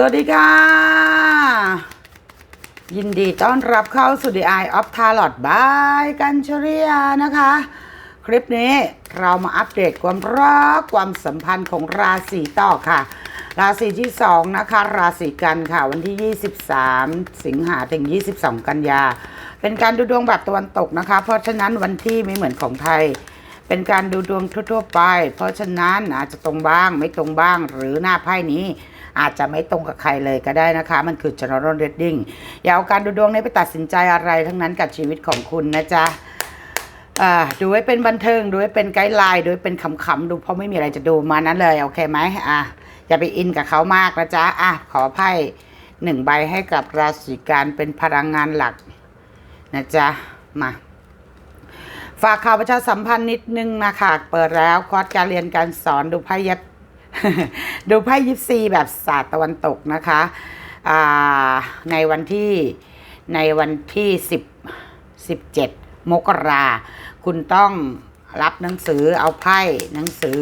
สวัสดีค่ะ ยินดีต้อนรับเข้าสู่ The Eye of Tarot by กัญชริยนะคะ คลิปนี้เรามาอัปเดตความรักความสัมพันธ์ของราศีต่อค่ะ ราศีที่ 2 นะคะ ราศีกันค่ะ วันที่ 23 สิงหาถึง 22 กันยา เป็นการดูดวงแบบตะวันตกนะคะ เพราะฉะนั้นวันที่ไม่เหมือนของไทย เป็นการดูดวงทั่วๆไป เพราะฉะนั้นอาจจะตรงบ้างไม่ตรงบ้างหรือหน้าไพ่นี้ อาจจะไม่ตรงกับใครเลยก็ได้นะคะ มันคือ general reading อย่าเอาการดูดวงนี้ไปตัดสินใจอะไรทั้งนั้นกับชีวิตของคุณนะจ๊ะดูไว้เป็นบันเทิงดูไว้เป็นไกด์ไลน์ดูไว้เป็นขำๆดูเพราะไม่มีอะไรจะดูมานั้นเลย โอเคไหมอะอย่าไปอินกับเขามากนะจ๊ะอะขอไพ่หนึ่งใบให้กับราศีกันเป็นพลังงานหลักนะจ๊ะมาฝากข่าวประชาสัมพันธ์นิดนึงนะคะเปิดแล้วคอร์สการเรียนการสอนดูไพ่ยับ ดูไพ่ยิปซีแบบศาสตร์ตะวันตกนะคะในวันที่ในวันที่10 17มกรา คุณต้องรับหนังสือเอาไพ่หนังสือ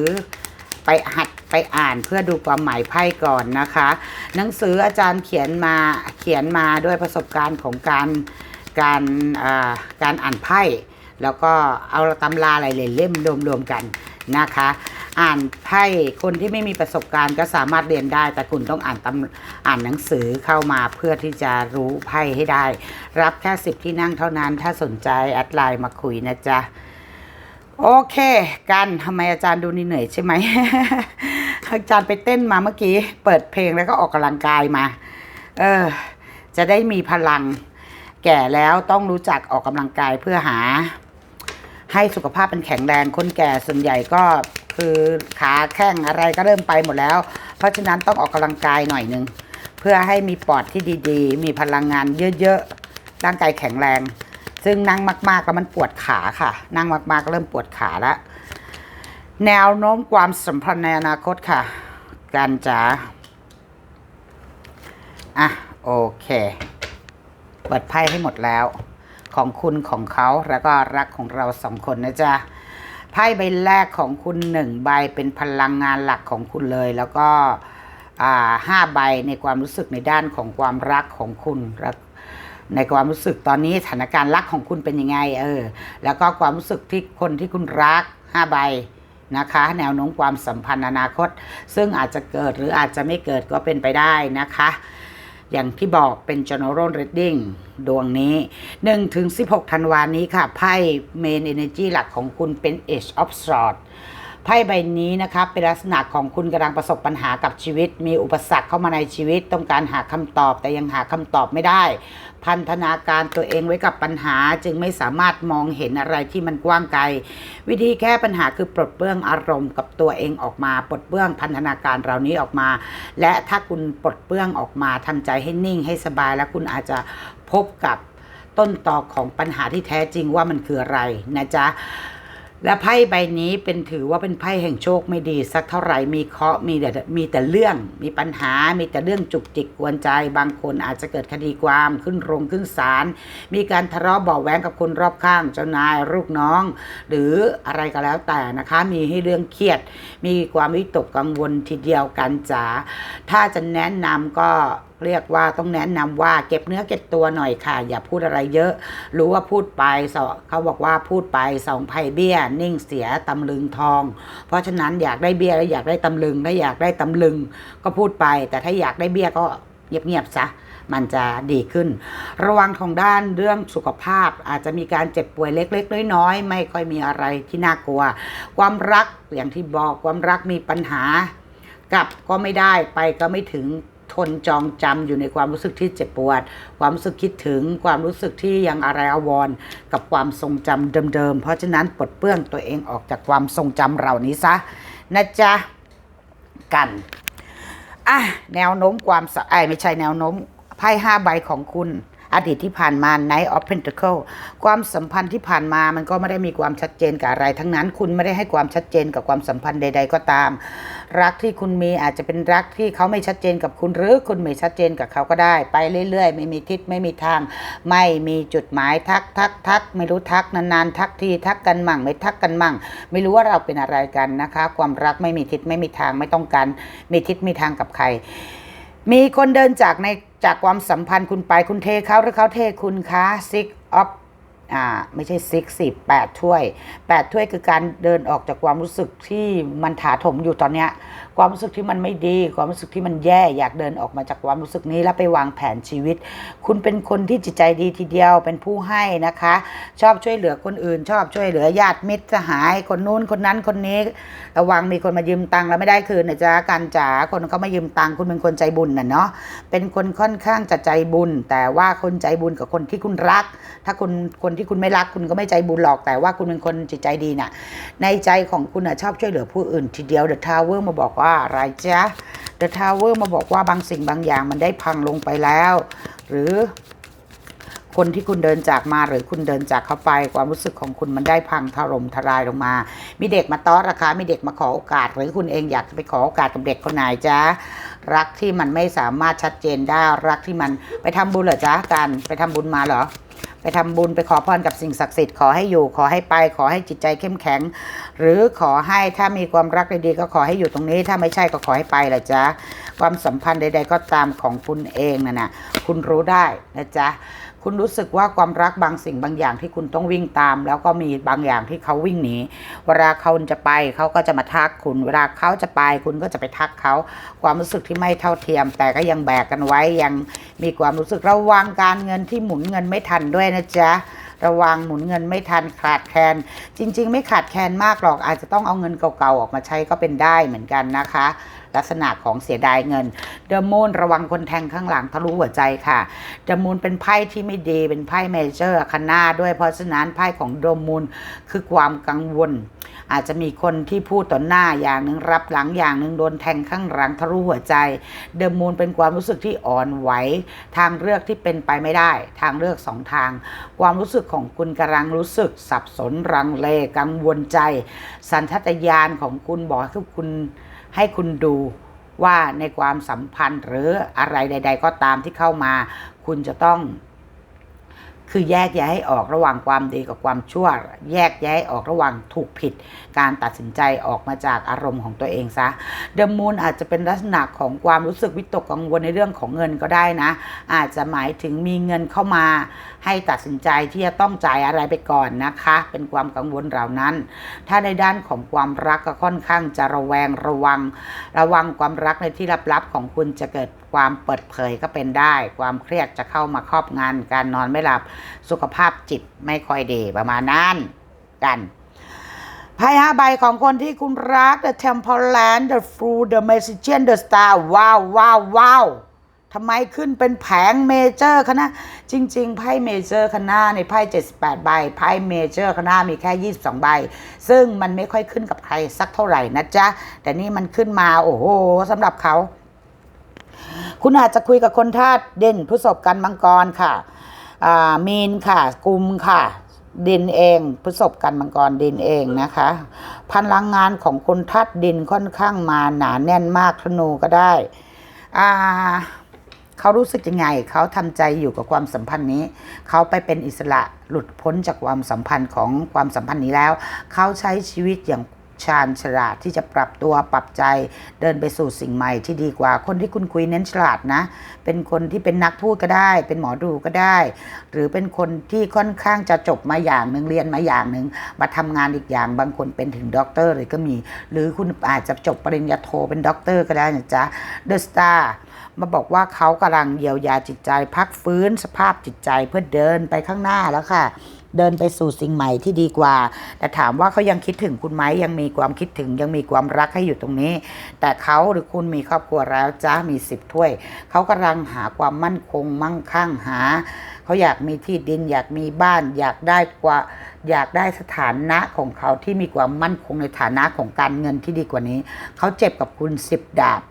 ไปหัดไปอ่านเพื่อดูความหมายไพ่ก่อนนะคะ หนังสืออาจารย์เขียนมาเขียนมาด้วยประสบการณ์ของการการการอ่านไพ่แล้วก็เอาตำราหลายๆเล่มรวมๆกันนะคะ อ่านไพ่คนที่ไม่มีประสบการณ์ก็สามารถเรียนได้ แต่คุณต้องอ่านตำอ่านหนังสือเข้ามาเพื่อที่จะรู้ไพ่ให้ได้ รับแค่สิบที่นั่งเท่านั้น ถ้าสนใจแอดไลน์มาคุยนะจ๊ะโอเคกันทำไมอาจารย์ดูนเหนื่อยใช่ไหมอาจารย์ไปเต้นมาเมื่อกี้ เปิดเพลงแล้วก็ออกกำลังกายมา เออ จะได้มีพลัง แก่แล้วต้องรู้จักออกกำลังกายเพื่อหา ให้สุขภาพเป็นแข็งแรงคนแก่ส่วนใหญ่ก็คือขาแข้งอะไรก็เริ่มไปหมดแล้ว เพราะฉะนั้นต้องออกกำลังกายหน่อยหนึ่งเพื่อให้มีปอดที่ดีๆ มีพลังงานเยอะๆ ร่างกายแข็งแรง ซึ่งนั่งมากๆแล้วมันปวดขาค่ะ นั่งมากๆก็เริ่มปวดขาแล้วแนวโน้มความสัมพันธ์ในอนาคตค่ะ การจ๋าอะ โอเค เปิดไพ่ให้หมดแล้ว ของคุณของเขาแล้วก็รักของเราสองคนนะจ๊ะไพ่ใบแรกของคุณหนึ่งใบเป็นพลังงานหลักของคุณเลย แล้วก็ห้าใบในความรู้สึกในด้านของความรักของคุณรักในความรู้สึกตอนนี้สถานการณ์รักของคุณเป็นยังไงเออแล้วก็ความรู้สึกที่คนที่คุณรักห้าใบนะคะ แนวโน้มความสัมพันธ์อนาคต ซึ่งอาจจะเกิดหรืออาจจะไม่เกิดก็เป็นไปได้นะคะ อย่างที่บอกเป็น general reading ดวงนี้1ถึง16 ธันวานี้ค่ะ ไพ่ main energy หลักของคุณเป็น Age of Swords ไพ่ใบนี้นะคะเป็นลักษณะของคุณกำลังประสบปัญหากับชีวิต มีอุปสรรคเข้ามาในชีวิต ต้องการหาคำตอบแต่ยังหาคำตอบไม่ได้ พันธนาการตัวเองไว้กับปัญหาจึงไม่สามารถมองเห็นอะไรที่มันกว้างไกล วิธีแก้ปัญหาคือปลดเปลื้องอารมณ์กับตัวเองออกมาปลดเปลื้องพันธนาการเหล่านี้ออกมา และถ้าคุณปลดเปลื้องออกมาทำใจให้นิ่งให้สบายแล้วคุณอาจจะพบกับต้นตอของปัญหาที่แท้จริงว่ามันคืออะไรนะจ๊ะ และไพ่ใบนี้เป็นถือว่าเป็นไพ่แห่งโชคไม่ดี สักเท่าไหร่มีเคราะห์มีแต่มีแต่เรื่อง มีปัญหา มีแต่เรื่องจุกจิกกวนใจ บางคนอาจจะเกิดคดีความขึ้นโรงขึ้นศาลมีการทะเลาะเบาะแวงกับคนรอบข้างเจ้านายลูกน้อง หรืออะไรก็แล้วแต่นะคะ มีให้เรื่องเครียด มีความวิตกกังวลทีเดียวกันจ๋าถ้าจะแนะนำก็เรียกว่าต้องแนะนำว่าเก็บเนื้อเก็บตัวหน่อยค่ะ อย่าพูดอะไรเยอะ รู้ว่าพูดไปเขาบอกว่าพูดไปสองไพ่เบี้ย นิ่งเสียตำลึงทอง เพราะฉะนั้นอยากได้เบี้ยแล้วอยากได้ตำลึงถ้าอยากได้ตำลึง ก็พูดไป แต่ถ้าอยากได้เบี้ยก็เงียบๆซะมันจะดีขึ้น ระวังของด้านเรื่องสุขภาพอาจจะมีการเจ็บป่วยเล็ก ๆ น้อยๆไม่ค่อยมีอะไรที่น่ากลัว ความรักอย่างที่บอกความรักมีปัญหากลับก็ไม่ได้ไปก็ไม่ถึง ทนจองจำอยู่ในความรู้สึกที่เจ็บปวด ความรู้สึกคิดถึงความรู้สึกที่ยังอะไรอวรกับความทรงจำเดิมๆ เพราะฉะนั้นปลดเปลื้องตัวเองออกจากความทรงจำเหล่านี้ซะนะจ๊ะกันอะแนวโน้มความสไอยไม่ใช่แนวโน้มไพ่ห้าใบของคุณ อดีตที่ผ่านมา Knight of Pentacle ความสัมพันธ์ที่ผ่านมามันก็ไม่ได้มีความชัดเจนกับอะไร ทั้งนั้นคุณไม่ได้ให้ความชัดเจนกับความสัมพันธ์ใด ๆ ก็ตาม รักที่คุณมีอาจจะเป็นรักที่เขาไม่ชัดเจนกับคุณหรือคุณไม่ชัดเจนกับเขาก็ได้ ไปเรื่อย ๆ ไม่มีทิศไม่มีทาง ไม่มีจุดหมายทักทักทักไม่รู้ทักนานๆทักทีทักกันมั่งไม่ทักกันมั่ง ไม่รู้ว่าเราเป็นอะไรกันนะคะ ความรักไม่มีทิศไม่มีทางไม่ต้องการมีทิศมีทางกับใครมีคนเดินจากใน จากความสัมพันธ์คุณไปคุณเทเขาหรือเขาเทคุณคะ six of อ่าไม่ใช่ six สิแปดถ้วยแปดถ้วยคือการเดินออกจากความรู้สึกที่มันถาถมอยู่ตอนเนี้ย ความรู้สึกที่มันไม่ดี ความรู้สึกที่มันแย่อยากเดินออกมาจากความรู้สึกนี้แล้วไปวางแผนชีวิต คุณเป็นคนที่จิตใจดีทีเดียวเป็นผู้ให้นะคะ ชอบช่วยเหลือคนอื่น ชอบช่วยเหลือญาติมิตรสหายคนนู้นคนนั้นคนนี้ ระวังมีคนมายืมตังค์แล้วไม่ได้คืนนะจ๊ะการจ๋าคนเขามายืมตังค์คุณเป็นคนใจบุญนะเนาะเป็นคนค่อนข้างจะใจบุญ แต่ว่าคนใจบุญกับคนที่คุณรัก ถ้าคุณคนที่คุณไม่รักคุณก็ไม่ใจบุญหรอกแต่ว่าคุณเป็นคนจิตใจดีน่ะในใจของคุณนะชอบช่วยเหลือผู้อื่นทีเดียวเดอะทาวเวอร์มาบอกว่าอะไรจ๊ะ The Tower มาบอกว่าบางสิ่งบางอย่างมันได้พังลงไปแล้ว หรือคนที่คุณเดินจากมาหรือคุณเดินจากเขาไปความรู้สึกของคุณมันได้พังถล่มทลายลงมา มีเด็กมาต้อนราคามีเด็กมาขอโอกาส หรือคุณเองอยากจะไปขอโอกาสกับเด็กคนไหนจ๊ะ รักที่มันไม่สามารถชัดเจนได้รักที่มันไปทำบุญเหรอจ๊ะกันไปทำบุญมาเหรอ ไปทำบุญไปขอพรกับสิ่งศักดิ์สิทธิ์ขอให้อยู่ขอให้ไป ขอให้จิตใจเข้มแข็ง หรือขอให้ถ้ามีความรักดีๆก็ขอให้อยู่ตรงนี้ ถ้าไม่ใช่ก็ขอให้ไปแหละจ๊ะ ความสัมพันธ์ใด ๆ ก็ตามของคุณเองน่ะนะคุณรู้ได้นะจ๊ะคุณรู้สึกว่าความรักบางสิ่งบางอย่างที่คุณต้องวิ่งตาม แล้วก็มีบางอย่างที่เขาวิ่งหนีเวลาเขาจะไปเขาก็จะมาทักคุณ เวลาเขาจะไปคุณก็จะไปทักเขา ความรู้สึกที่ไม่เท่าเทียม แต่ก็ยังแบกกันไว้ยังมีความรู้สึกระวังการเงินที่หมุนเงินไม่ทันด้วยนะจ๊ะระวังหมุนเงินไม่ทันขาดแคลนจริง ๆ ไม่ขาดแคลนมากหรอกอาจจะต้องเอาเงินเก่าๆออกมาใช้ก็เป็นได้เหมือนกันนะคะ ลักษณะของเสียดายเงินเดอะมูนระวังคนแทงข้างหลังทะลุหัวใจค่ะเดอะมูนเป็นไพ่ที่ไม่ดีเป็นไพ่เมเจอร์คันหน้าด้วยเพราะฉะนั้นไพ่ของเดอะมูนคือความกังวล อาจจะมีคนที่พูดต่อหน้าอย่างหนึ่งรับหลังอย่างหนึ่งโดนแทงข้างหลังทะลุหัวใจเดอะมูนเป็นความรู้สึกที่อ่อนไหวทางเลือกที่เป็นไปไม่ได้ ทางเลือกสองทาง ความรู้สึกของคุณกำลังรู้สึก สับสนรังเลกังวลใจ สัญชาตญาณของคุณบอกให้คุณ ให้คุณดูว่าในความสัมพันธ์หรืออะไรใด ๆ ก็ตามที่เข้ามา คุณจะต้อง คือแยกแยะให้ออกระหว่างความดีกับความชั่ว แยกแยะให้ออกระหว่างถูกผิด การตัดสินใจออกมาจากอารมณ์ของตัวเองซะเดอะมูนอาจจะเป็นลักษณะของความรู้สึกวิตกกังวลในเรื่องของเงินก็ได้นะ อาจจะหมายถึงมีเงินเข้ามา ให้ตัดสินใจที่จะต้องจ่ายอะไรไปก่อนนะคะ เป็นความกังวลเหล่านั้น ถ้าในด้านของความรักก็ค่อนข้างจะระแวงระวัง ระวังความรักในที่ลับๆของคุณจะเกิด ความเปิดเผยก็เป็นได้ ความเครียดจะเข้ามาครอบงาน การนอนไม่หลับสุขภาพจิตไม่ค่อยดีประมาณนั้นกันไพ่ห้าใบของคนที่คุณรัก The Temperance The Fool The Magician The Star ว้าวว้าวว้าวทำไมขึ้นเป็นแผงเมเจอร์คณะ จริง ๆ ไพ่เมเจอร์คณะในไพ่ 78 ใบ ไพ่เมเจอร์คณะมีแค่ 22 ใบ ซึ่งมันไม่ค่อยขึ้นกับใครสักเท่าไหร่นะจ๊ะ แต่นี่มันขึ้นมา โอ้โหสำหรับเขา คุณอาจจะคุยกับคนธาตุเด่นพฤษภกันมังกรค่ะมีนค่ะกุมค่ะดินเองพฤษภกันมังกรดินเองนะคะ พลังงานของคนธาตุดินค่อนข้างมาหนาแน่นมากธนูก็ได้อ่าเขารู้สึกยังไง เขาทำใจอยู่กับความสัมพันธ์นี้ เขาไปเป็นอิสระหลุดพ้นจากความสัมพันธ์ของความสัมพันธ์นี้แล้ว เขาใช้ชีวิตอย่าง ชาญฉลาดที่จะปรับตัวปรับใจเดินไปสู่สิ่งใหม่ที่ดีกว่า คนที่คุณคุยเน้นฉลาดนะ เป็นคนที่เป็นนักพูดก็ได้ เป็นหมอดูก็ได้ หรือเป็นคนที่ค่อนข้างจะจบมาอย่างหนึ่งเรียนมาอย่างหนึ่งมาทำงานอีกอย่างบางคนเป็นถึงด็อกเตอร์เลยก็มี หรือคุณอาจจะจบปริญญาโทเป็นด็อกเตอร์ก็ได้นะจ๊ะเดอะสตาร์มาบอกว่าเขากำลังเยียวยาจิตใจ พักฟื้นสภาพจิตใจเพื่อเดินไปข้างหน้าแล้วค่ะ เดินไปสู่สิ่งใหม่ที่ดีกว่า แต่ถามว่าเขายังคิดถึงคุณไหมยังมีความคิดถึงยังมีความรักให้อยู่ตรงนี้ แต่เขาหรือคุณมีครอบครัวแล้วจ้ามีสิบถ้วย เขากำลังหาความมั่นคงมั่งคั่งหาเขาอยากมีที่ดินอยากมีบ้าน อยากได้กว่าอยากได้สถานะของเขาที่มีความมั่นคงในฐานะของการเงินที่ดีกว่านี้ เขาเจ็บกับคุณสิบดาบ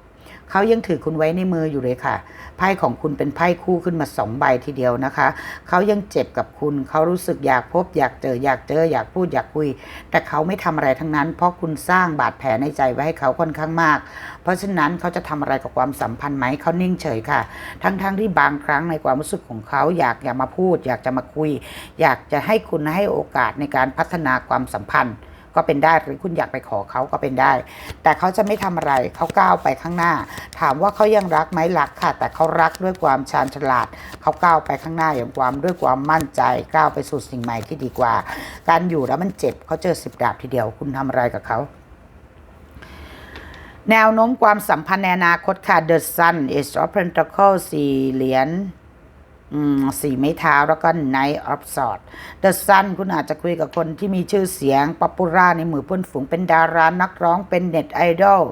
เขายังถือคุณไว้ในมืออยู่เลยค่ะ ไพ่ของคุณเป็นไพ่คู่ขึ้นมาสองใบทีเดียวนะคะ เขายังเจ็บกับคุณ เขารู้สึกอยากพบ อยากเจอ อยากเจอ อยากพูดอยากคุย แต่เขาไม่ทำอะไรทั้งนั้น เพราะคุณสร้างบาดแผลในใจไว้ให้เขาค่อนข้างมาก เพราะฉะนั้นเขาจะทำอะไรกับความสัมพันธ์ไหมเขานิ่งเฉยค่ะ ทั้งๆทที่บางครั้งในความรู้สึกของเขาอยากอยากมาพูด อยากจะมาคุย อยากจะให้คุณให้โอกาสในการพัฒนาความสัมพันธ์ ก็เป็นได้หรือคุณอยากไปขอเขาก็เป็นได้ แต่เขาจะไม่ทำอะไรเขาก้าวไปข้างหน้า ถามว่าเขายังรักไหมรักค่ะ แต่เขารักด้วยความชาญฉลาดเขาก้าวไปข้างหน้าอย่างความด้วยความมั่นใจก้าวไปสู่สิ่งใหม่ที่ดีกว่า การอยู่แล้วมันเจ็บเขาเจอสิบดาบทีเดียว คุณทำอะไรกับเขาแนวโน้มความสัมพันธ์ในอนาคตค่ะ The Sun is of Pentacle สี่เหรียญ สี่ไม้เท้าแล้วก็ Knight of Swords The Sun คุณอาจจะคุยกับคนที่มีชื่อเสียงป๊อปปูล่าในหมู่เพื่อนฝูงเป็นดารานักร้องเป็นเน็ตไอดอล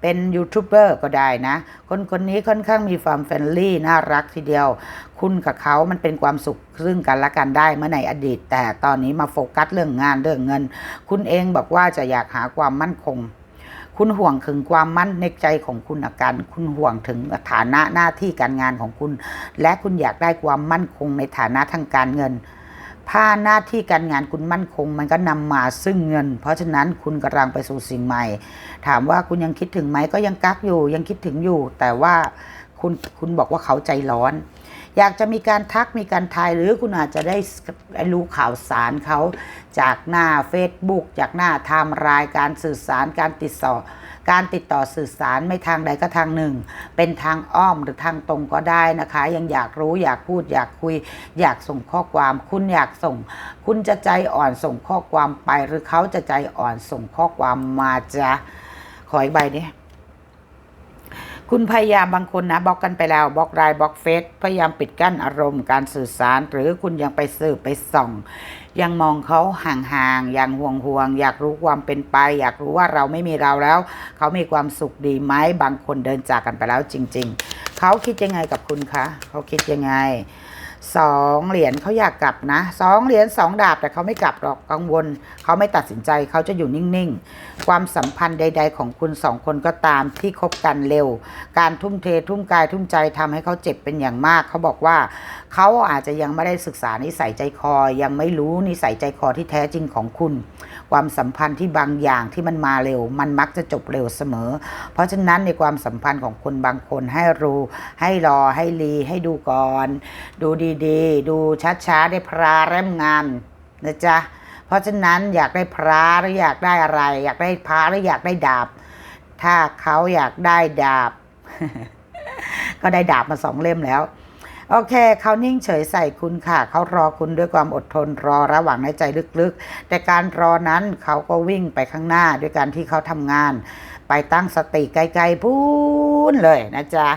เป็นยูทูบเบอร์ก็ได้นะ คนคนนี้ค่อนข้างมีความเฟรนลี่น่ารักทีเดียว คุณกับเขามันเป็นความสุขซึ่งกันและกันได้เมื่อในอดีต แต่ตอนนี้มาโฟกัสเรื่องงานเรื่องเงิน คุณเองบอกว่าจะอยากหาความมั่นคง คุณห่วงถึงความมั่นในใจของคุณอาการ คุณห่วงถึงฐานะหน้าที่การงานของคุณ และคุณอยากได้ความมั่นคงในฐานะทางการเงินผ้าหน้าที่การงานคุณมั่นคง มันก็นำมาซึ่งเงิน เพราะฉะนั้นคุณกำลังไปสู่สิ่งใหม่ ถามว่าคุณยังคิดถึงไหมก็ยังกักอยู่ ยังคิดถึงอยู่ แต่ว่าคุณคุณบอกว่าเขาใจร้อน อยากจะมีการทักมีการทายหรือคุณอาจจะได้รู้ข่าวสารเขาจากหน้า Facebook จากหน้าไทม์ไลน์การสื่อสารการติดต่อการติดต่อสื่อสารไม่ทางใดก็ทางหนึ่ง เป็นทางอ้อมหรือทางตรงก็ได้นะคะ ยังอยากรู้อยากพูดอยากคุย อยากส่งข้อความ คุณอยากส่ง คุณจะใจอ่อนส่งข้อความไป หรือเขาจะใจอ่อนส่งข้อความมาจะขออีกใบนี้ คุณพยายามบางคนนะบล็อกกันไปแล้วบล็อกไลน์บล็อกเฟซพยายามปิดกั้นอารมณ์การสื่อสาร หรือคุณยังไปสืบไปส่อง ยังมองเขาห่างๆยังห่วงห่วงๆอยากรู้ความเป็นไป อยากรู้ว่าเราไม่มีเราแล้ว เขามีความสุขดีไหมบางคนเดินจากกันไปแล้วจริง ๆ เขาคิดยังไงกับคุณคะเขาคิดยังไง สองเหรียญเขาอยากกลับนะสองเหรียญสองดาบแต่เขาไม่กลับหรอกกังวล เขาไม่ตัดสินใจเขาจะอยู่นิ่งๆ ความสัมพันธ์ใด ๆ ของคุณสองคนก็ตามที่คบกันเร็ว การทุ่มเททุ่มกายทุ่มใจทำให้เขาเจ็บเป็นอย่างมาก เขาบอกว่าเขาอาจจะยังไม่ได้ศึกษานิสัยใจคอยังไม่รู้นิสัยใจคอที่แท้จริงของคุณ ความสัมพันธ์ที่บางอย่างที่มันมาเร็ว มันมักจะจบเร็วเสมอ เพราะฉะนั้นในความสัมพันธ์ของคนบางคนให้รู้ให้รอให้รีให้ดูก่อน ดูดีๆ ดูช้าๆได้พราเริ่มงานนะจ๊ะเพราะฉะนั้นอยากได้พระหรืออยากได้อะไร อยากได้พระหรืออยากได้ดาบ ถ้าเขาอยากได้ดาบ ก็ได้ดาบมาสองเล่มแล้ว โอเคเขานิ่งเฉยใส่คุณค่ะ เขารอคุณด้วยความอดทนรอระหว่างในใจลึกๆ แต่การรอนั้นเขาก็วิ่งไปข้างหน้าด้วยการที่เขาทำงาน ไปตั้งสติไกลๆพูนเลยนะจ๊ะ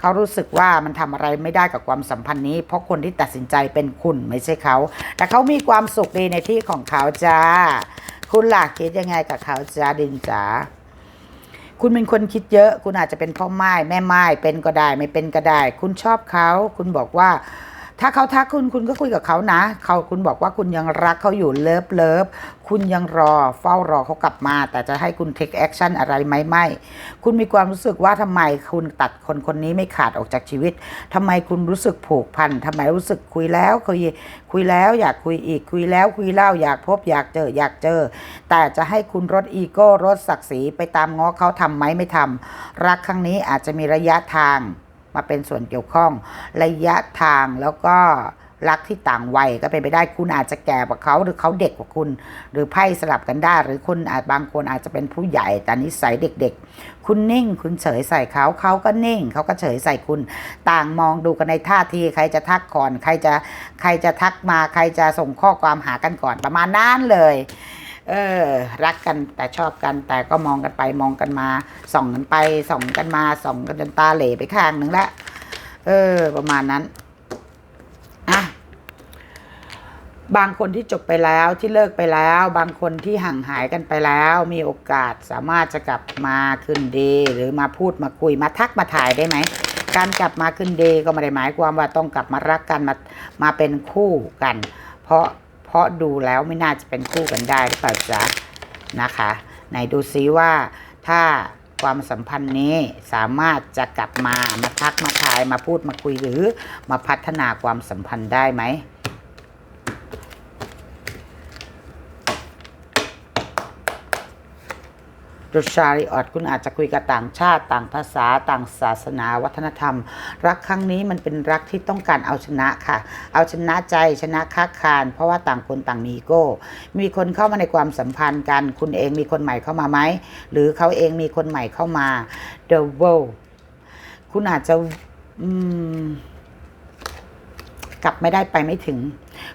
เขารู้สึกว่ามันทำอะไรไม่ได้กับความสัมพันธ์นี้ เพราะคนที่ตัดสินใจเป็นคุณไม่ใช่เขา แต่เขามีความสุขดีในที่ของเขาจ้า คุณหลักคิดยังไงกับเขาจ้าดินจ๋า คุณเป็นคนคิดเยอะ คุณอาจจะเป็นพ่อไม้แม่ไม้เป็นก็ได้ ไม่เป็นก็ได้ คุณชอบเขา คุณบอกว่า ถ้าเขาทักคุณคุณก็คุยกับเขานะ เขาคุณบอกว่าคุณยังรักเขาอยู่เลิฟเลิฟคุณยังรอเฝ้ารอเขากลับมา แต่จะให้คุณเทคแอคชั่นอะไรไหมไม่ คุณมีความรู้สึกว่าทำไมคุณตัดคนคนนี้ไม่ขาดออกจากชีวิตทำไมคุณรู้สึกผูกพันทำไมรู้สึกคุยแล้วคุยคุยแล้วอยากคุยอีกคุยแล้วคุยเล่าอยากพบอยากเจออยากเจอ แต่จะให้คุณลดอีโก้ลดศักดิ์ศรีไปตามง้อเขาทำไหมไม่ทำรักครั้งนี้อาจจะมีระยะทาง มาเป็นส่วนเกี่ยวข้องระยะทางแล้วก็รักที่ต่างวัยก็เป็นไปได้คุณอาจจะแก่กว่าเขาหรือเขาเด็กกว่าคุณ หรือไพ่สลับกันได้ หรือคุณอาจบางคนอาจจะเป็นผู้ใหญ่แต่นิสัยเด็ก ๆ คุณนิ่ง คุณเฉยใส่เขาเขาก็นิ่งเขาก็เฉยใส่คุณ ต่างมองดูกันในท่าทีใครจะทักก่อน ใครจะใครจะทักมาใครจะส่งข้อความหากันก่อนประมาณนั้นเลย เออรักกันแต่ชอบกันแต่ก็มองกันไปมองกันมา ส่องกันไป ส่องกันมาส่องกันจนตาเหล่ไปข้างหนึ่งละเออ ประมาณนั้นอะบางคนที่จบไปแล้วที่เลิกไปแล้ว บางคนที่ห่างหายกันไปแล้ว มีโอกาสสามารถจะกลับมาคืนดี หรือมาพูดมาคุยมาทักมาถ่ายได้ไหมการกลับมาคืนดีก็ไม่ได้หมายความว่าต้องกลับมารักกันมามาเป็นคู่กัน เพราะ เพราะดูแล้วไม่น่าจะเป็นคู่กันได้หรือเปล่าจ๊ะนะคะไหนดูซิว่าถ้าความสัมพันธ์นี้สามารถจะกลับมามาทักมาทายมาพูดมาคุยหรือมาพัฒนาความสัมพันธ์ได้ไหม ดูชาริออตคุณอาจจะคุยกับต่างชาติ ต่างภาษาต่างศาสนา วัฒนธรรม รักครั้งนี้มันเป็นรักที่ต้องการเอาชนะค่ะ เอาชนะใจชนะค้าคานเพราะว่าต่างคนต่างมีอีโก้ มีคนเข้ามาในความสัมพันธ์กัน คุณเองมีคนใหม่เข้ามาไหม หรือเขาเองมีคนใหม่เข้ามา The world คุณอาจจะอืม กลับไม่ได้ไปไม่ถึง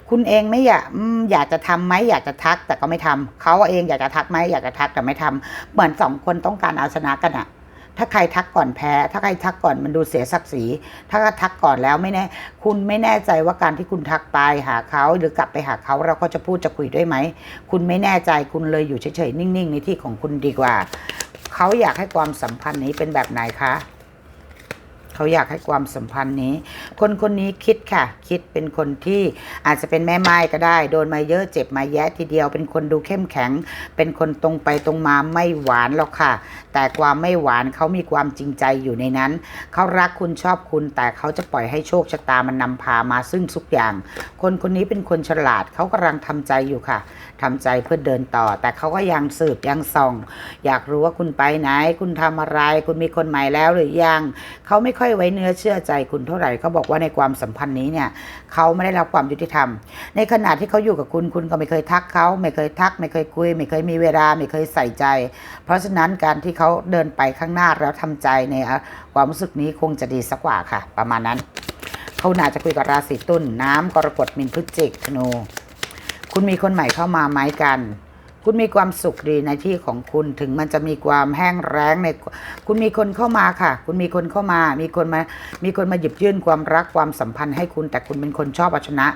คุณเองไม่อยากอยากจะทำไหมอยากจะทักแต่ก็ไม่ทำเขาเองอยากจะทักไหมอยากจะทักแต่ไม่ทำเหมือนสองคนต้องการเอาชนะกันอะถ้าใครทักก่อนแพ้ ถ้าใครทักก่อนมันดูเสียศักดิ์ศรี ถ้าทักก่อนแล้วไม่แน่ คุณไม่แน่ใจว่าการที่คุณทักไปหาเขาหรือกลับไปหาเขาเราก็จะพูดจะคุยด้วยไหม คุณไม่แน่ใจคุณเลยอยู่เฉยๆนิ่งๆ ในที่ของคุณดีกว่า เขาอยากให้ความสัมพันธ์นี้เป็นแบบไหนคะ เขาอยากให้ความสัมพันธ์นี้ คนคนนี้คิดค่ะ คิดเป็นคนที่อาจจะเป็นแม่ไม้ก็ได้ โดนมาเยอะเจ็บมาแยะทีเดียว เป็นคนดูเข้มแข็ง เป็นคนตรงไปตรงมาไม่หวานหรอกค่ะ แต่ความไม่หวานเขามีความจริงใจอยู่ในนั้น เขารักคุณชอบคุณ แต่เขาจะปล่อยให้โชคชะตามันนำพามาซึ่งทุกอย่าง คนคนนี้เป็นคนฉลาดเขากำลังทำใจอยู่ค่ะทำใจเพื่อเดินต่อ แต่เขาก็ยังสืบยังส่อง อยากรู้ว่าคุณไปไหน คุณทำอะไร คุณมีคนใหม่แล้วหรือยังเขาไม่ค่อยไว้เนื้อเชื่อใจคุณเท่าไหร่เขาบอกว่าในความสัมพันธ์นี้เนี่ยเขาไม่ได้รับความยุติธรรม ในขณะที่เขาอยู่กับคุณคุณก็ไม่เคยทักเขาไม่เคยทัก ไม่เคยคุย ไม่เคยมีเวลาไม่เคยใส่ใจ เพราะฉะนั้นการที่เขาเดินไปข้างหน้าแล้วทำใจในความรู้สึกนี้คงจะดีสักกว่าค่ะ ประมาณนั้นเขาน่าจะคุยกับราศีตุลน้ำกรกฎมินพฤศจิกธนู คุณมีคนใหม่เข้ามาไหมกัน คุณมีความสุขดีในที่ของคุณถึงมันจะมีความแห้งแล้งในคุณมีคนเข้ามาค่ะ คุณมีคนเข้ามา มีคนมา มีคนมาหยิบยื่นความรักความสัมพันธ์ให้คุณ แต่คุณเป็นคนชอบเอาชนะ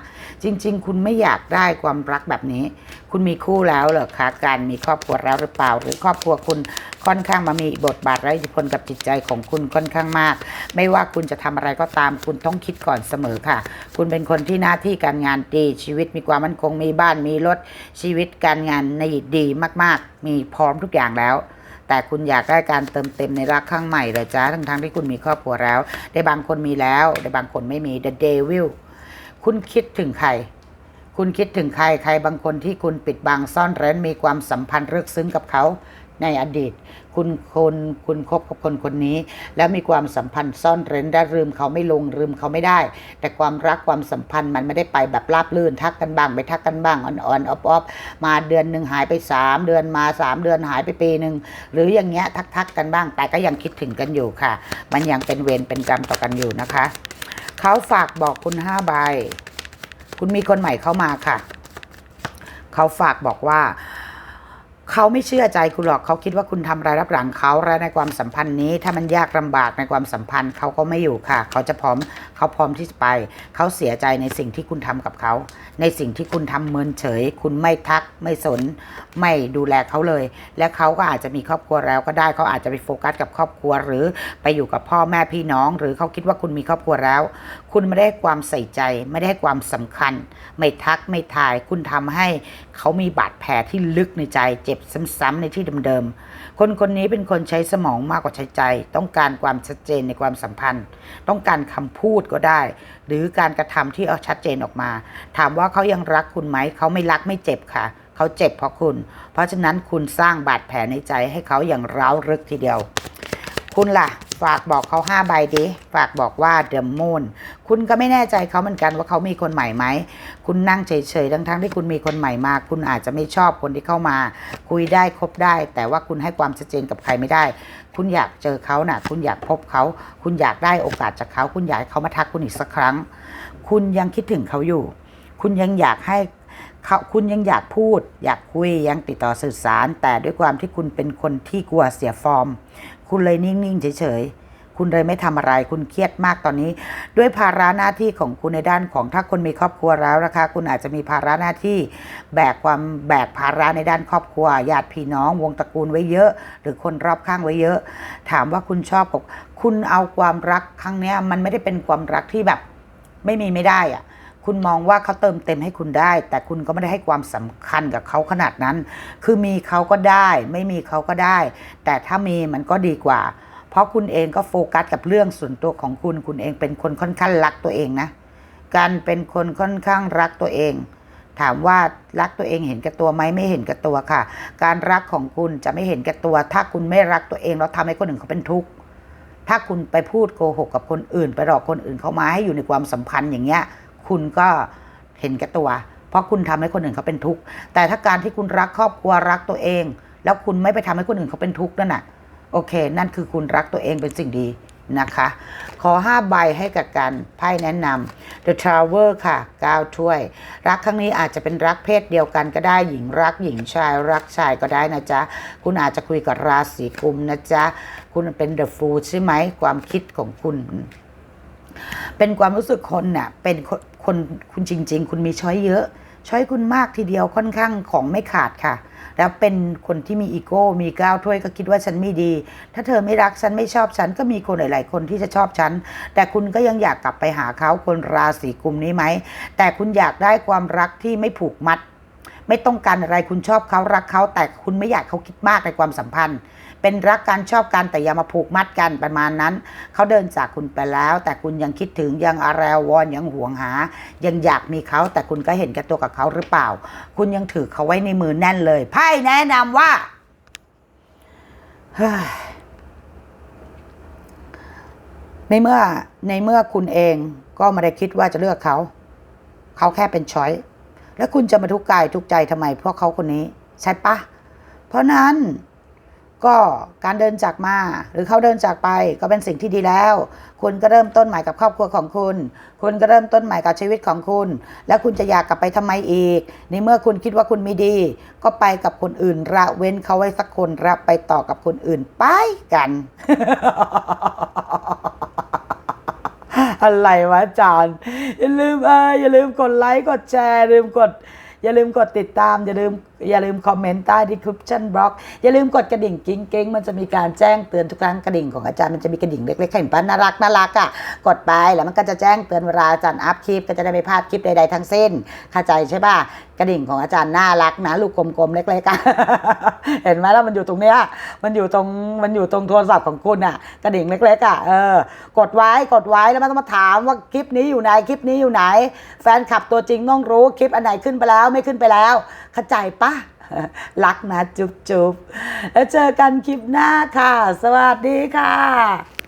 จริง ๆ คุณไม่อยากได้ความรักแบบนี้ คุณมีคู่แล้วเหรอคะการมีครอบครัวแล้วหรือเปล่า หรือครอบครัวคุณค่อนข้างมามีบทบาทและอิทธิพลกับจิตใจของคุณค่อนข้างมาก ไม่ว่าคุณจะทำอะไรก็ตามคุณต้องคิดก่อนเสมอค่ะ คุณเป็นคนที่หน้าที่การงานดี ชีวิตมีความมั่นคงมีบ้านมีรถชีวิตการงานในดีมาก ๆ มีพร้อมทุกอย่างแล้วแต่คุณอยากได้การเติมเต็มในรักข้างใหม่เลยจ้าทั้งทั้งๆที่คุณมีครอบครัวแล้ว ได้บางคนมีแล้ว ได้บางคนไม่มี The Devil คุณคิดถึงใคร คุณคิดถึงใครใครบางคนที่คุณปิดบังซ่อนเร้นมีความสัมพันธ์ลึกซึ้งกับเขาในอดีต คุณคนคุณคบกับคนคนนี้ แล้วมีความสัมพันธ์ซ่อนเร้นได้ลืมเขาไม่ลงลืมเขาไม่ได้ แต่ความรักความสัมพันธ์มันไม่ได้ไปแบบราบลื่น ทักกันบ้างไปทักกันบ้างอ่อนๆออฟๆมาเดือนหนึ่งหายไปสามเดือนมาสามเดือนหายไปปีหนึ่งหรืออย่างเงี้ยทักๆกันบ้าง แต่ก็ยังคิดถึงกันอยู่ค่ะ มันยังเป็นเวรเป็นกรรมต่อกันอยู่นะคะ เขาฝากบอกคุณห้าใบ คุณมีคนใหม่เข้ามาค่ะ เขาฝากบอกว่าเขาไม่เชื่อใจคุณหรอกเขาคิดว่าคุณทำรายรับหลังเขาและในความสัมพันธ์นี้ ถ้ามันยากลำบากในความสัมพันธ์เขาก็ไม่อยู่ค่ะ เขาจะพร้อมเขาพร้อมที่จะไป เขาเสียใจในสิ่งที่คุณทำกับเขา ในสิ่งที่คุณทำเมินเฉย คุณไม่ทักไม่สน ไม่ดูแลเขาเลย และเขาก็อาจจะมีครอบครัวแล้วก็ได้เขาอาจจะไปโฟกัสกับครอบครัว หรือไปอยู่กับพ่อแม่พี่น้อง หรือเขาคิดว่าคุณมีครอบครัวแล้วคุณไม่ได้ความใส่ใจ ไม่ได้ความสำคัญ ไม่ทักไม่ทาย คุณทำให้เขามีบาดแผลที่ลึกในใจ เจ็บซ้ำๆในที่เดิมๆ คนคนนี้เป็นคนใช้สมองมากกว่าใช้ใจ ต้องการความชัดเจนในความสัมพันธ์ ต้องการคำพูดก็ได้ หรือการกระทำที่เอาชัดเจนออกมา ถามว่าเขายังรักคุณไหม เขาไม่รักไม่เจ็บค่ะเขาเจ็บเพราะคุณ เพราะฉะนั้นคุณสร้างบาดแผลในใจให้เขาอย่างร้าวรึกทีเดียว คุณล่ะ ฝากบอกเขาห้าใบดิ ฝากบอกว่าเดอะมูนคุณก็ไม่แน่ใจเขาเหมือนกันว่าเขามีคนใหม่ไหม คุณนั่งเฉยๆ ทั้งๆที่คุณมีคนใหม่มา คุณอาจจะไม่ชอบคนที่เข้ามา คุยได้คบได้ แต่ว่าคุณให้ความชัดเจนกับใครไม่ได้ คุณอยากเจอเขาน่ะ คุณอยากพบเขา คุณอยากได้โอกาสจากเขา คุณอยากให้เขามาทักคุณอีกสักครั้ง คุณยังคิดถึงเขาอยู่ คุณยังอยากให้ เขาคุณยังอยากพูด อยากคุยยังติดต่อสื่อสาร แต่ด้วยความที่คุณเป็นคนที่กลัวเสียฟอร์ม คุณเลยนิ่ง ๆ เฉย ๆคุณเลยไม่ทำอะไรคุณเครียดมากตอนนี้ ด้วยภาระหน้าที่ของคุณในด้านของถ้าคนมีครอบครัวแล้วนะคะ คุณอาจจะมีภาระหน้าที่แบกความแบกภาระในด้านครอบครัวญาติพี่น้อง วงตระกูลไว้เยอะ หรือคนรอบข้างไว้เยอะ ถามว่าคุณชอบกับคุณเอาความรักครั้งนี้มันไม่ได้เป็นความรักที่แบบ ไม่มีไม่ได้อะ คุณมองว่าเขาเติมเต็มให้คุณได้ แต่คุณก็ไม่ได้ให้ความสำคัญกับเขาขนาดนั้น คือมีเขาก็ได้ ไม่มีเขาก็ได้ แต่ถ้ามีมันก็ดีกว่า เพราะคุณเองก็โฟกัสกับเรื่องส่วนตัวของคุณ คุณเองเป็นคนค่อนข้างรักตัวเองนะ การเป็นคนค่อนข้างรักตัวเองถามว่ารักตัวเองเห็นแก่ตัวไหมไม่เห็นแก่ตัวค่ะ การรักของคุณจะไม่เห็นแก่ตัว ถ้าคุณไม่รักตัวเองแล้วทำให้คนอื่นเขาเป็นทุกข์ถ้าคุณไปพูดโกหกกับคนอื่น ไปหลอกคนอื่นเขามาให้อยู่ในความสัมพันธ์อย่างเงี้ย คุณก็เห็นแก่ตัว เพราะคุณทำให้คนอื่นเขาเป็นทุกข์แต่ถ้าการที่คุณรักครอบครัวรักตัวเอง แล้วคุณไม่ไปทำให้คนอื่นเขาเป็นทุกข์นั่นน่ะโอเค นั่นคือคุณรักตัวเองเป็นสิ่งดีนะคะ ขอห้าใบให้กับการไพ่แนะนำ The Traveler ค่ะ9ถ้วย รักครั้งนี้อาจจะเป็นรักเพศเดียวกันก็ได้หญิงรักหญิงชาย รักชายก็ได้นะจ๊ะ คุณอาจจะคุยกับราศีกุมนะจ๊ะ คุณเป็น The Fool ใช่ไหมความคิดของคุณ เป็นความรู้สึกคนน่ะเป็นคนคนคุณจริง ๆ คุณมีช้อยเยอะ ช้อยคุณมากทีเดียวค่อนข้างของไม่ขาดค่ะ แล้วเป็นคนที่มีอีโก้มีก้าวถ้วยก็คิดว่าฉันไม่ดี ถ้าเธอไม่รักฉันไม่ชอบฉันก็มีคนหลาย ๆ คนที่จะชอบฉัน แต่คุณก็ยังอยากกลับไปหาเขาคนราศีกุมนี้ไหม แต่คุณอยากได้ความรักที่ไม่ผูกมัด ไม่ต้องการอะไรคุณชอบเขารักเขาแต่คุณไม่อยากเขาคิดมากในความสัมพันธ์ เป็นรักกันชอบกันแต่อย่ามาผูกมัดกันประมาณนั้น เขาเดินจากคุณไปแล้ว แต่คุณยังคิดถึงยังอาระวอนยังห่วงหา ยังอยากมีเขาแต่คุณก็เห็นแก่ตัวกับเขาหรือเปล่า คุณยังถือเขาไว้ในมือแน่นเลยไพ่แนะนำว่าในเมื่อในเมื่อคุณเองก็ไม่ได้คิดว่าจะเลือกเขา เขาแค่เป็นช้อยแล้วคุณจะมาทุกข์กายทุกใจทำไมเพราะเขาคนนี้ ใช่ปะเพราะนั้น ก็การเดินจากมาหรือเขาเดินจากไปก็เป็นสิ่งที่ดีแล้ว คุณก็เริ่มต้นใหม่กับครอบครัวของคุณ คุณก็เริ่มต้นใหม่กับชีวิตของคุณ แล้วคุณจะอยากกลับไปทำไมอีก ในเมื่อคุณคิดว่าคุณมีดี ก็ไปกับคนอื่นระเว้นเขาไว้สักคนระไปต่อกับคนอื่นไปกัน อะไรวะอาจารย์อย่าลืมเอออย่าลืมกดไลค์กดแชร์ลืมกด อย่าลืมกดติดตาม อย่าลืมอย่าลืมคอมเมนต์ใต้ดีคริปชั่นบล็อกอย่าลืมกดกระดิ่งกิ้งกิ้งมันจะมีการแจ้งเตือนทุกครั้งกระดิ่งของอาจารย์มันจะมีกระดิ่งเล็กๆเห็นปะน่ารักน่ารักอะกดไปแล้วมันก็จะแจ้งเตือนเวลาอาจารย์อัพคลิปก็จะได้ไม่พลาดคลิปใดๆทั้งสิ้นเข้าใจใช่ป่ะ กระดิ่งของอาจารย์น่ารักนะลูกกลมๆเล็กๆเห็นไหมแล้วมันอยู่ตรงเนี้ยมันอยู่ตรงมันอยู่ตรงโทรศัพท์ของคุณอะ กระดิ่งเล็กๆอะเออกดไว้กดไว้แล้วมันต้องมาถามว่าคลิปนี้อยู่ไหนคลิปนี้อยู่ไหน แฟนคลับตัวจริงต้องรู้คลิปอันไหนขึ้นไปแล้วไม่ขึ้นไปแล้วเข้าใจปะรักนะจุ๊บจุ๊บแล้วเจอกันคลิปหน้าค่ะ สวัสดีค่ะ